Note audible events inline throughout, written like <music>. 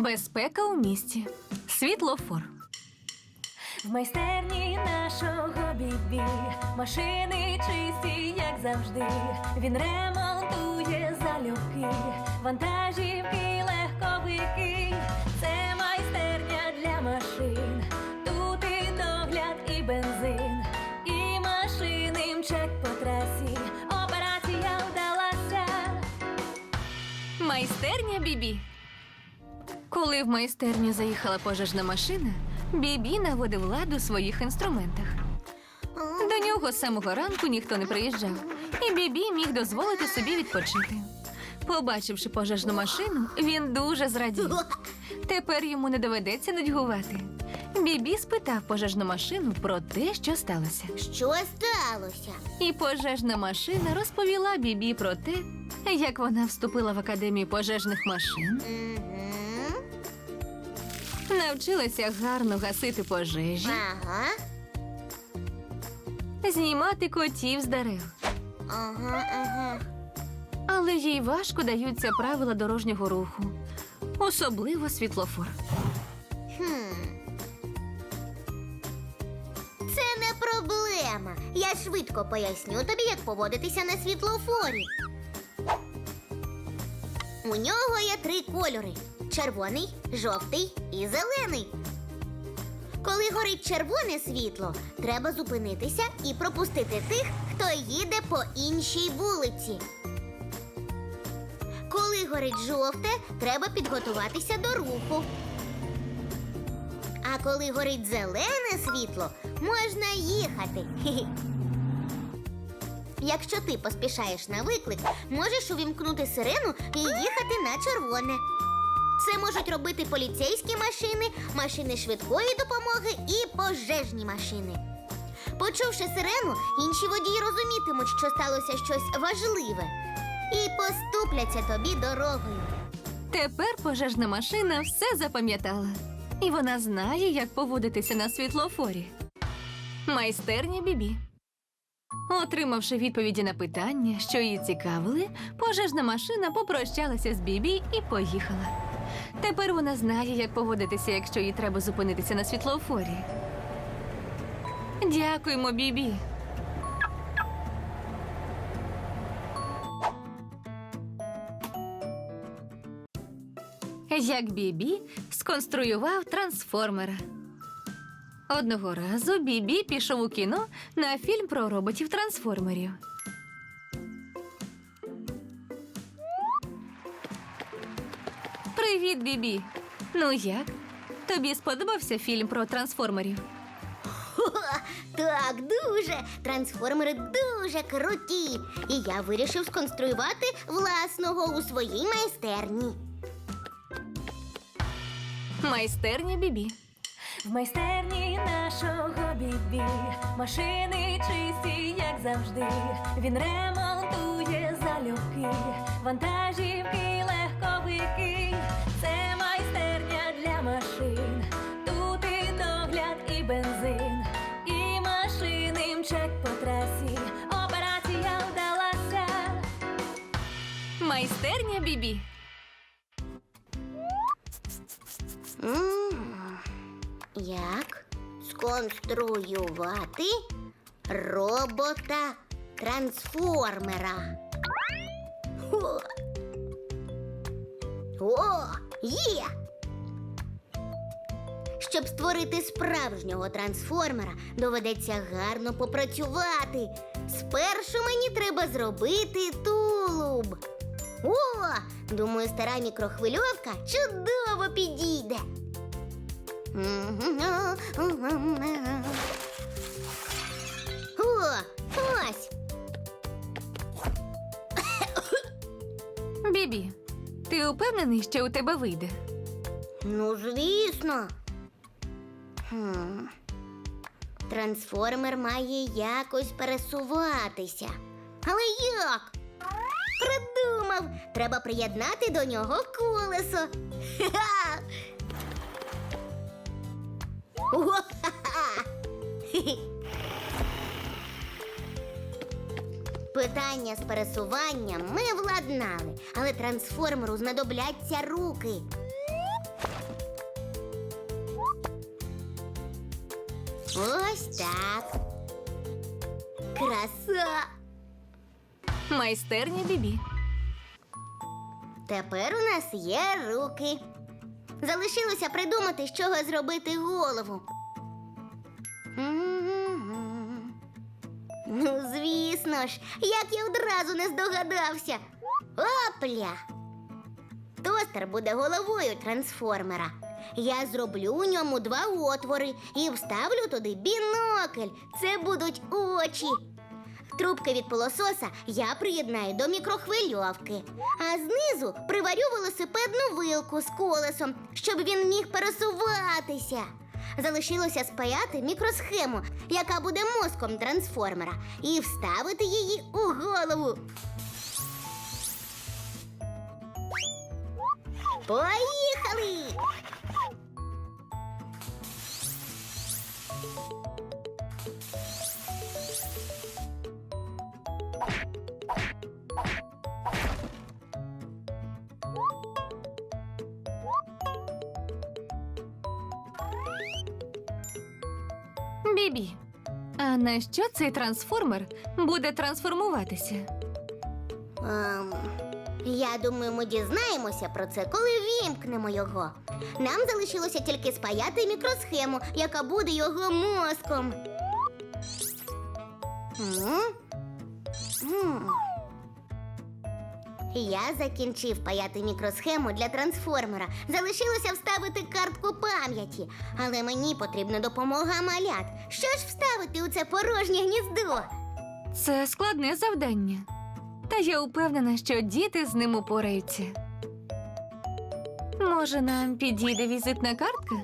Безпека у місті. Світлофор. В майстерні нашого бібі машини чисті, як завжди. Він ремонтує залюбки, вантажівки, легковики. Це майстерня для машин. Тут і догляд, і бензин, і машини мчать по трасі. Операція вдалася. Майстерня Бібі. Коли в майстерню заїхала пожежна машина, Бібі наводив лад у своїх інструментах. До нього з самого ранку ніхто не приїжджав, і Бібі міг дозволити собі відпочити. Побачивши пожежну машину, він дуже зрадів. Тепер йому не доведеться нудьгувати. Бібі спитав пожежну машину про те, що сталося. Що сталося? І пожежна машина розповіла Бібі про те, як вона вступила в академію пожежних машин, Угу. Навчилася гарно гасити пожежі, Ага. знімати котів з дерев. Ага, ага. Але їй важко даються правила дорожнього руху, особливо світлофор. Хм. Це не проблема. Я швидко поясню тобі, як поводитися на світлофорі. У нього є три кольори: червоний, жовтий і зелений. Коли горить червоне світло, треба зупинитися і пропустити тих, хто їде по іншій вулиці. Коли горить жовте, треба підготуватися до руху. А коли горить зелене світло, можна їхати. Якщо ти поспішаєш на виклик, можеш увімкнути сирену і їхати на червоне. Це можуть робити поліцейські машини, машини швидкої допомоги і пожежні машини. Почувши сирену, інші водії розумітимуть, що сталося щось важливе, і поступляться тобі дорогою. Тепер пожежна машина все запам'ятала, і вона знає, як поводитися на світлофорі. Майстерня Бібі. Отримавши відповіді на питання, що її цікавили, пожежна машина попрощалася з Бібі і поїхала. Тепер вона знає, як поводитися, якщо їй треба зупинитися на світлофорі. Дякуємо, Бібі. Як Бібі сконструював трансформера. Одного разу Бібі пішов у кіно на фільм про роботів-трансформерів. Привіт, Бібі. Ну як? Тобі сподобався фільм про трансформерів? Так, дуже. Трансформери дуже круті. І я вирішив сконструювати власного у своїй майстерні. Майстерня Бібі. В майстерні нашого бібі машини чисті, як завжди. Він ремонтує залюбки, вантажівки, сконструювати робота трансформера? О, О є! Щоб створити справжнього трансформера, доведеться гарно попрацювати. Спершу мені треба зробити тулуб. О, думаю, стара мікрохвильовка чудово підійде. О, ось. Бібі, ти упевнений, що у тебе вийде? Ну, звісно. Хм. Трансформер має якось пересуватися. Але як? Придумав! Треба приєднати до нього колесо. Ха-ха! Хе-хе. Питання з пересуванням ми владнали, але трансформеру знадобляться руки. Ось так. Краса. Майстерня бібі. Тепер у нас є руки. Залишилося придумати, з чого зробити голову. Ну, звісно ж, як я одразу не здогадався. Опля! Тостер буде головою трансформера. Я зроблю у ньому два отвори і вставлю туди бінокль. Це будуть очі. Трубки від пилососа я приєднаю до мікрохвильовки, а знизу приварю велосипедну вилку з колесом, щоб він міг пересуватися. Залишилося спаяти мікросхему, яка буде мозком трансформера, і вставити її у голову. Поїхали! Бібі. А на що цей трансформер буде трансформуватися? Ем, я думаю, ми дізнаємося про це, коли вімкнемо його. Нам залишилося тільки спаяти мікросхему, яка буде його мозком. М? М. Я закінчив паяти мікросхему для трансформера. Залишилося вставити картку пам'яті, але мені потрібна допомога малят. Що ж вставити у це порожнє гніздо? Це складне завдання. Та я упевнена, що діти з ним упораються. Може, нам підійде візитна картка?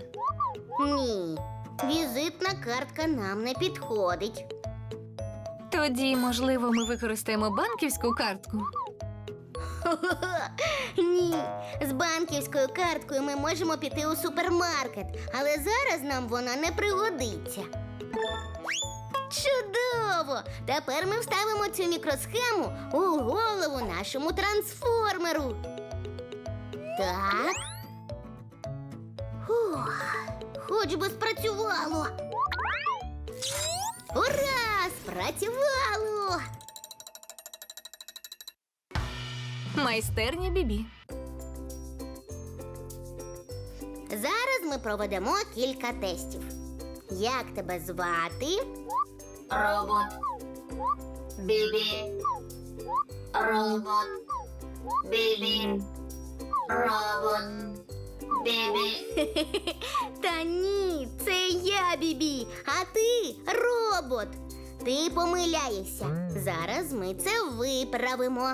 Ні, візитна картка нам не підходить. Тоді, можливо, ми використаємо банківську картку. <laughs> Ні, з банківською карткою ми можемо піти у супермаркет, але зараз нам вона не пригодиться. Чудово! Тепер ми вставимо цю мікросхему у голову нашому трансформеру. Так. Фух, хоч би спрацювало. Ура! Спрацювало! Майстерня Бібі. Зараз ми проведемо кілька тестів. Як тебе звати? Робот. Бібі. Робот. Бібі. Робот. Бібі. <laughs> Та ні, це я, Бібі, а ти робот. Ти помиляєшся. Зараз ми це виправимо.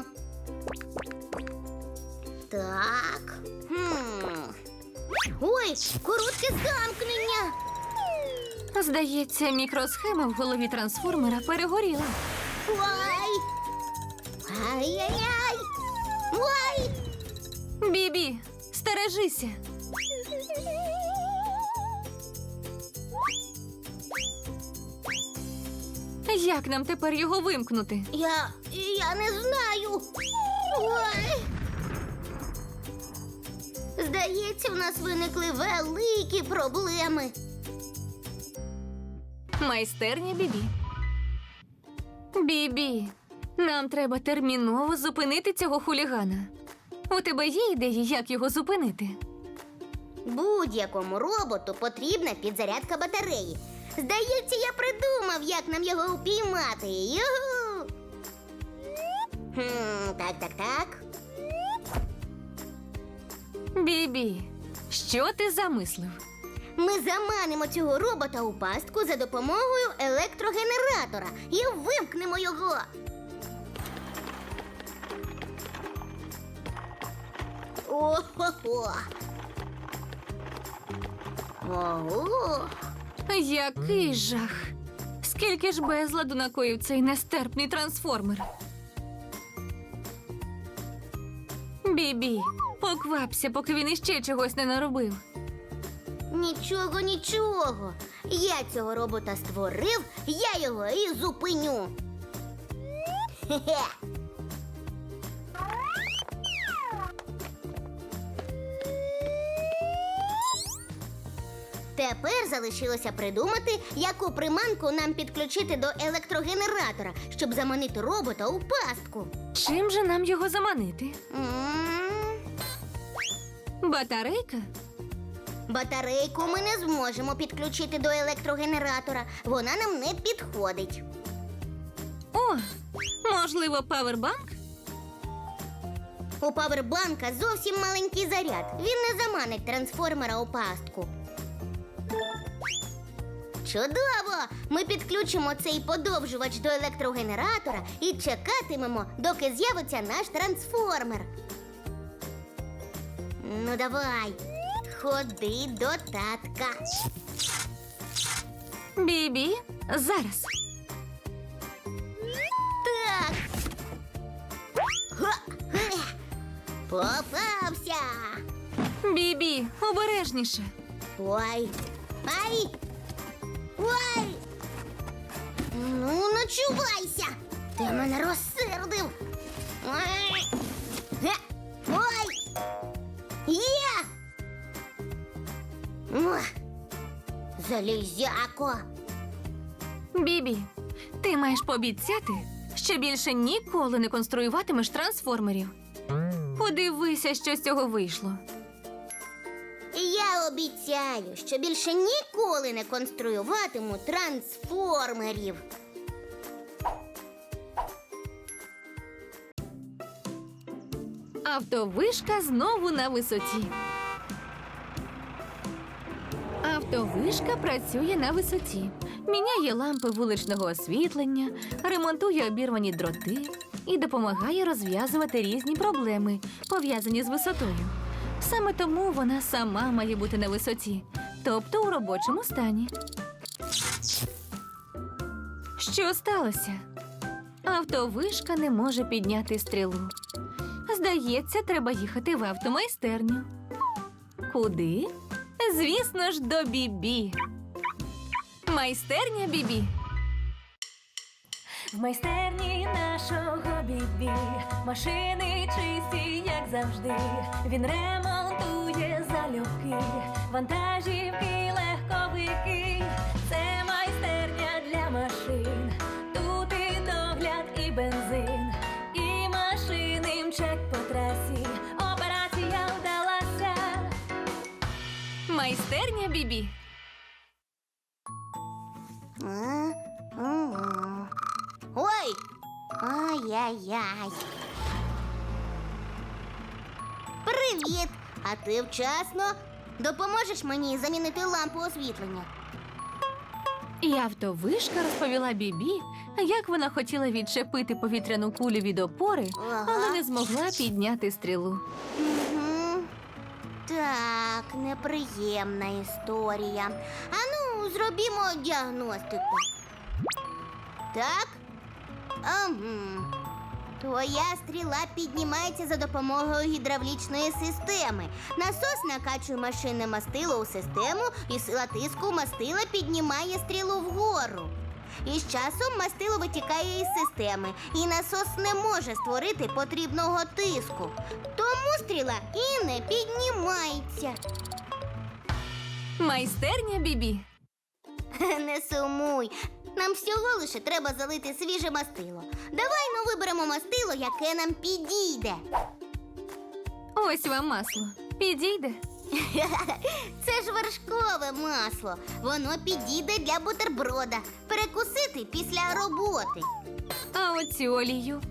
Так. Хм. Ой, коротке замкнення. Здається, мікросхема в голові трансформера перегоріла. Ой. Ай-яй-яй. Ой. Бібі, стережися. Як нам тепер його вимкнути? Я. я не знаю. Ой. Здається, в нас виникли великі проблеми. Майстерня Бібі. Бібі, нам треба терміново зупинити цього хулігана. У тебе є ідеї, як його зупинити? Будь-якому роботу потрібна підзарядка батареї. Здається, я придумав, як нам його упіймати. Югу! Хм, так, так, так. Бібі, що ти замислив? Ми заманимо цього робота у пастку за допомогою електрогенератора і вимкнемо його. О-хо-хо. Ого. Який жах! Скільки ж безладу накоїв цей нестерпний трансформер? Бібі, поквапся, поки він іще чогось не наробив. Нічого, нічого. Я цього робота створив, я його і зупиню. Хе-хе. <laughs> Тепер залишилося придумати, яку приманку нам підключити до електрогенератора, щоб заманити робота у пастку. Чим же нам його заманити? М, Батарейка? Батарейку ми не зможемо підключити до електрогенератора. Вона нам не підходить. О, можливо, павербанк? У павербанка зовсім маленький заряд. Він не заманить трансформера у пастку. Чудово! Ми підключимо цей подовжувач до електрогенератора і чекатимемо, доки з'явиться наш трансформер. Ну, давай, ходи до татка. Бібі, зараз. Так. Га! Попався. Бібі, обережніше. Ой. Ай. Ой. Ну, начувайся. Ти мене розсердив. Ой. Ге. Ой. Залізяко. Бібі, ти маєш пообіцяти, що більше ніколи не конструюватимеш трансформерів. Подивися, що з цього вийшло. Я обіцяю, що більше ніколи не конструюватиму трансформерів. Автовишка знову на висоті. Автовишка працює на висоті, міняє лампи вуличного освітлення, ремонтує обірвані дроти і допомагає розв'язувати різні проблеми, пов'язані з висотою. Саме тому вона сама має бути на висоті, тобто у робочому стані. Що сталося? Автовишка не може підняти стрілу. Здається, треба їхати в автомайстерню. Куди? Звісно ж, до Бібі. Майстерня Бібі. В майстерні нашого бібі машини чисті, як завжди. Він ремонтує залюбки, вантажівки, легковики. Майстерня Бібі. Ой! Ай-яй-яй. Привіт! А ти вчасно? Допоможеш мені замінити лампу освітлення? І автовишка розповіла Бібі, як вона хотіла відчепити повітряну кулю від опори, Ага. але не змогла підняти стрілу. Угу. Так, неприємна історія. Ану, зробімо діагностику. Так? Ага. Твоя стріла піднімається за допомогою гідравлічної системи. Насос накачує машинне мастило у систему, і сила тиску мастила піднімає стрілу вгору. І з часом мастило витікає із системи, і насос не може створити потрібного тиску. Тому стріла і не піднімається. Майстерня Бібі. <laughs> Не сумуй. Нам всього лише треба залити свіже мастило. Давай ну виберемо мастило, яке нам підійде. Ось вам масло. Підійде. <laughs> Це ж вершкове масло. Воно підійде для бутерброда. Перекусити після роботи. А оцю олію.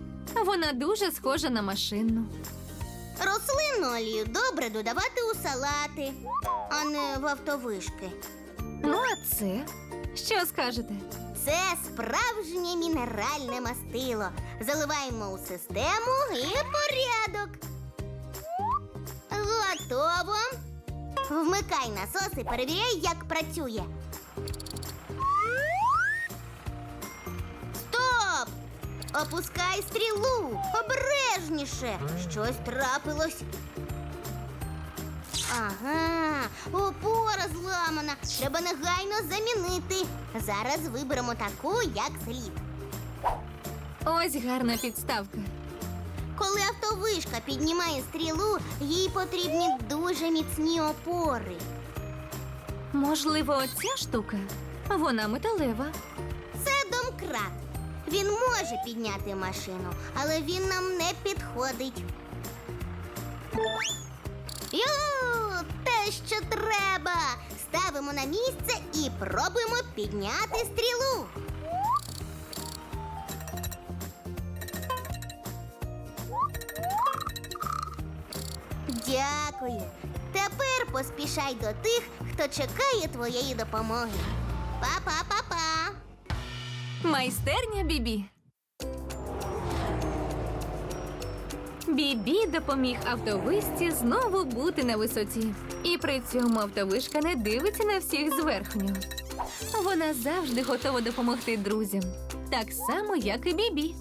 Вона дуже схожа на машинну. Рослинну олію добре додавати у салати, а не в автовишки. Ну, а це? Що скажете? Це справжнє мінеральне мастило. Заливаємо у систему і порядок. Вмикай насос і перевіряй, як працює. Стоп! Опускай стрілу! Обережніше! Щось трапилось. Ага, опора зламана. Треба негайно замінити. Зараз виберемо таку, як слід. Ось гарна підставка. Коли автовишка піднімає стрілу, їй потрібні дуже міцні опори. Можливо, оця штука? Вона металева. Це домкрат. Він може підняти машину, але він нам не підходить. Ю, те, що треба. Ставимо на місце і пробуємо підняти стрілу. Дякую. Тепер поспішай до тих, хто чекає твоєї допомоги. Па-па-па-па. Майстерня Бібі. Бібі допоміг автовишці знову бути на висоті. І при цьому автовишка не дивиться на всіх зверхньо. Вона завжди готова допомогти друзям, так само, як і Бібі.